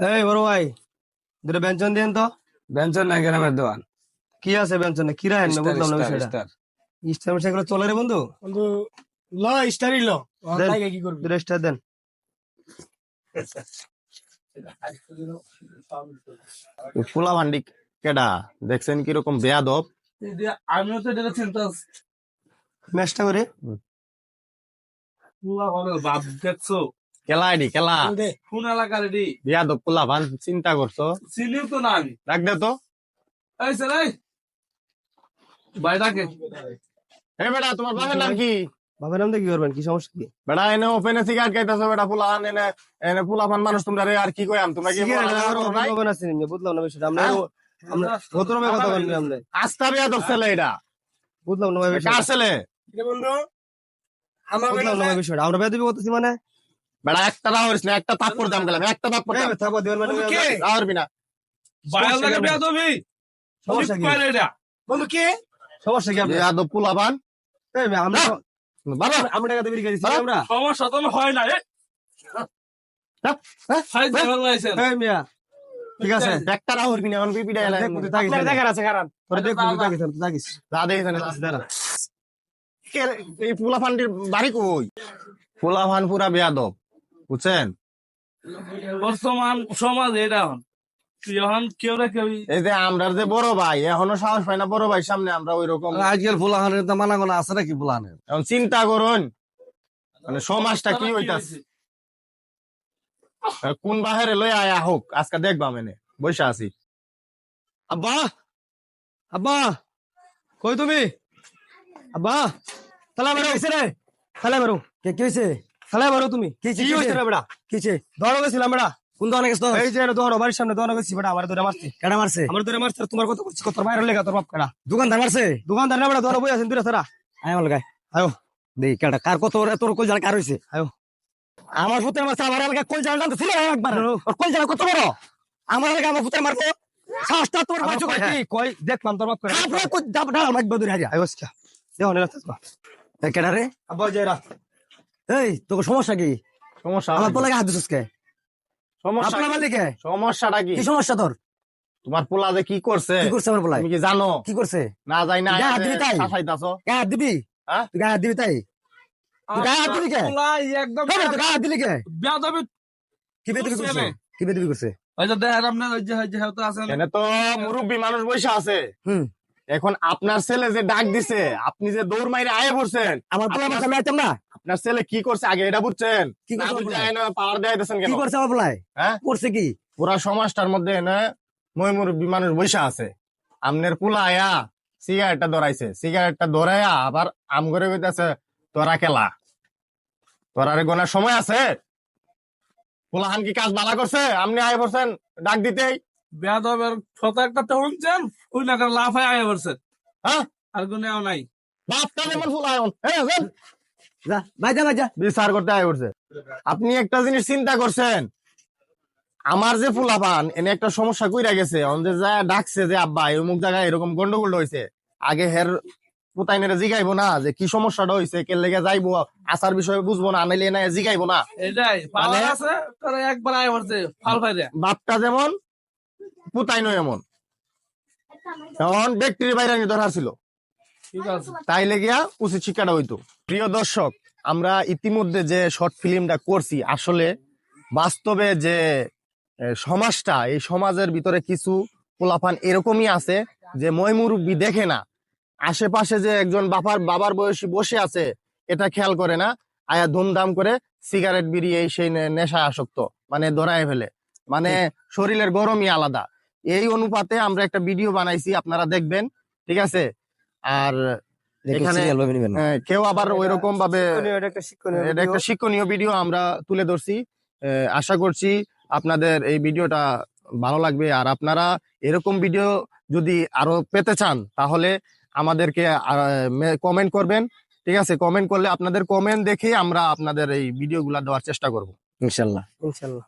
এই বড় ভাই দুটো ব্যঞ্জন দিন তো। ব্যঞ্জন না গ্রামের দোকান। কি আছে ব্যঞ্জনে কি না বুঝলাম না বিষয়টা। স্টার সেগুলো চলে রে বন্ধু। বন্ধু ল স্টারই ল। তাইকে কি করবি? দুটো স্টার দেন। ফুলা ভান্ডি কেডা? দেখছেন কীরকম বেয়াদব? আমিও তো এটা চিন্তা ম্যাচটা করে। বাপ দেখছ? কোন এলাকার ভান চিন্তা করছ। চিনিও তো না আমি রাখ দে তো। এই স্যার এই। বাইরাকে এই বেটা তোমার বাপের নাম কি? বাবার নাম কি করবেন? কি সমস্যা কি? বেটা এনে ওপেনে সিগারেট খাইতেছো বেটা ফুলা এনে এনে ফুলা ভান মানুষ তোমরা রে আর কি কইয়াম? তোমরা কি বুঝলাম না বিষয়টা। আমরা? আমরা কত কথা আমরা। আস্তা বেয়াদব ছেলে এটা। বুঝলাম না ভাই কার বিষয়টা। ছেলে? বন্ধু? আমার বুঝলাম না ভাই বিষয়টা। আমরা বেদবি করতেছি মানে? বেটা একটা রাহরিস না একটা থাপ্পড় দাম গেলাম একটা থাপ্পড় দাম থাকব দিবেন মানে বন্ধু না। বাইরে লাগে বিয়া সমস্যা কি বন্ধু কে? সমস্যা কি আপনার বেয়াদব ফুলা এই আমরা বাবা। আমরা টাকা দিয়ে বিক্রি আমরা? সমস্যা তো হয় না এ? সাইজ লেভেল লাইসেন্স এই মিয়া। ঠিক আছে। একটা রাহরবি না এখন এলাই। দেখার আছে কারণ। তোরা দেখ, থাকিস তুই থাকিস। যা দেখেছেন দাঁড়া। কে রে? এই বাড়ি কই? পুরা বেয়াদব বুঝছেন? বর্তমান সমাজ এটা এখন তুই এখন কেউ না কেউ এই যে আমরার যে বড় ভাই এখনও সাহস পাই না বড় ভাই সামনে আমরা ওই রকম আজকাল ফুলাহানের তো মানা আছে নাকি ফুলাহানের এখন চিন্তা করুন মানে সমাজটা কি হইতাছে? কোন বাহিরে লই আয়া হোক আজকে দেখবা মেনে বৈশা আছি। আব্বা! আব্বা! কই তুমি? আব্বা! থালা বেরো। রে? থালা বেরো। কে কি হয়েছে থালা বেরো তুমি। কি কি হইছে? রে বেড়া? কিছে ধরো গেছিলাম বেড়া। কোন দোকানে গেছ এই যে ধরো বাড়ির সামনে ধরো গেছি বেড়া আমার ধরে মারছি। কেডা মারছে? আমার ধরে মারছে তোমার কথা করছি? কত বাইরে লেগা তোর বাপ কেডা? দোকানদার মারছে? দোকানদার না বেড়া ধরো বই আছেন দূরে তারা আয় আমার গায়ে আয়ো। দেই কেডা কার কত তোর কল জাল কার হইছে? আয়ো। আমার পুত্র আমার জাল জানতে ছিল একবার। ওর কল জাল কত বড়? আমার এলাকা আমার পুত্র মারছে। সাহসটা তোর আমার বাচ্চা কই কই কই দেখলাম তোর বাপ কেডা? আপনি কই দাব ডাল মাইক বদুরি হারিয়া আয়ো দেখো না কেডা রে? আব্বা যাইরা এই তোর সমস্যা কি? সমস্যা আমার। পোলাকে হাত দিছিস কে? সমস্যা আপনার? মালিকে সমস্যাটা কি? কি সমস্যা তোর? তোমার পোলা যে কি করছে? কি করছে আমার পোলাই তুমি কি জানো? কি করছে? না যাই না গায়ে হাত দিবি তাই? গায়ে হাত দিবি? হ্যাঁ? তুই গায়ে হাত দিবি তাই? তুই গায়ে হাত দিবি কে? একদম কেন তুই গায়ে হাত দিলি কে? বিয়া দবি কি করছে? কি করছে ওই যে দেখেন আপনার ওই যে হয়তো আছেন এখানে তো মুরব্বী মানুষ বসে আছে। হুম। এখন আপনার ছেলে যে ডাক দিছে আপনি যে দৌড় মাইরে আয়ে পড়ছেন আমার পোলা আপনার- মারছে না আপনার ছেলে কি করছে আগে এটা বুঝছেন? কি করছে পাওয়ার দেয় দিয়েছেন কেন? কি করছে আমার পোলায়? হ্যাঁ? করছে কি? পুরা সমাজটার মধ্যে এনে মই মুরব্বী মানুষ বসে আছে। আমনের পোলা আয়া সিগারেটটা ধরাইছে। সিগারেটটা ধরাইয়া আবার আম করে কইতাছে তোরা খেলা তোরারে গোনার সময় আছে? পোলাহান কি কাজ বালা করছে? আপনি আয় পড়ছেন ডাক দিতেই? বিয়া দবের শত একটা শুনছেন ওই নাকার লাফায় আয় পড়ছে। হ্যাঁ? আর গুনেও নাই। যেমন হ্যাঁ। যা বিচার করতে আয় আপনি একটা জিনিস চিন্তা করছেন। আমার যে ফুলাপান এনে একটা সমস্যা কইরা গেছে। যা ডাকছে যে আব্বা এই অমুক জায়গায় এরকম গন্ডগোল হয়েছে আগে হের পুতাইনেরে জিগাইবো না যে কি সমস্যাটা হয়েছে কে লেগে যাইবো আসার বিষয়ে বুঝব না আনাইলে না জিগাইবো না। মানে- বাপটা যেমন পুতাইনো এমন। তখন ব্যক্তির বাইরে ধরার ছিল। তাইলে গিয়া উচিত শিক্ষাটা হইতো। প্রিয় দর্শক আমরা ইতিমধ্যে যে শর্ট ফিল্মটা করছি আসলে বাস্তবে যে সমাজটা এই সমাজের ভিতরে কিছু পোলাপান এরকমই আছে যে মই দেখে না। আশেপাশে যে একজন বাবার বাবার বয়সী বসে আছে এটা খেয়াল করে না। আয়া ধুমধাম করে সিগারেট বিড়ি এই সেই নেশায় আসক্ত মানে ধরায় ফেলে। মানে শরীরের গরমই আলাদা। এই অনুপাতে আমরা একটা ভিডিও বানাইছি আপনারা দেখবেন ঠিক আছে? আর এখানে-। আহ, কেউ আবার ওই রকম ভাবে শিক্ষণীয়, একটা শিক্ষণীয় এটা একটা video। শিক্ষণীয় ভিডিও আমরা তুলে ধরছি। আশা করছি আপনাদের এই ভিডিওটা ভালো লাগবে। আর আপনারা এরকম ভিডিও যদি আরও পেতে চান তাহলে আমাদেরকে কমেন্ট করবেন ঠিক আছে? কমেন্ট করলে আপনাদের কমেন্ট দেখে আমরা আপনাদের এই ভিডিওগুলা দেওয়ার চেষ্টা করব। ইনশাল্লাহ। ইনশাল্লাহ।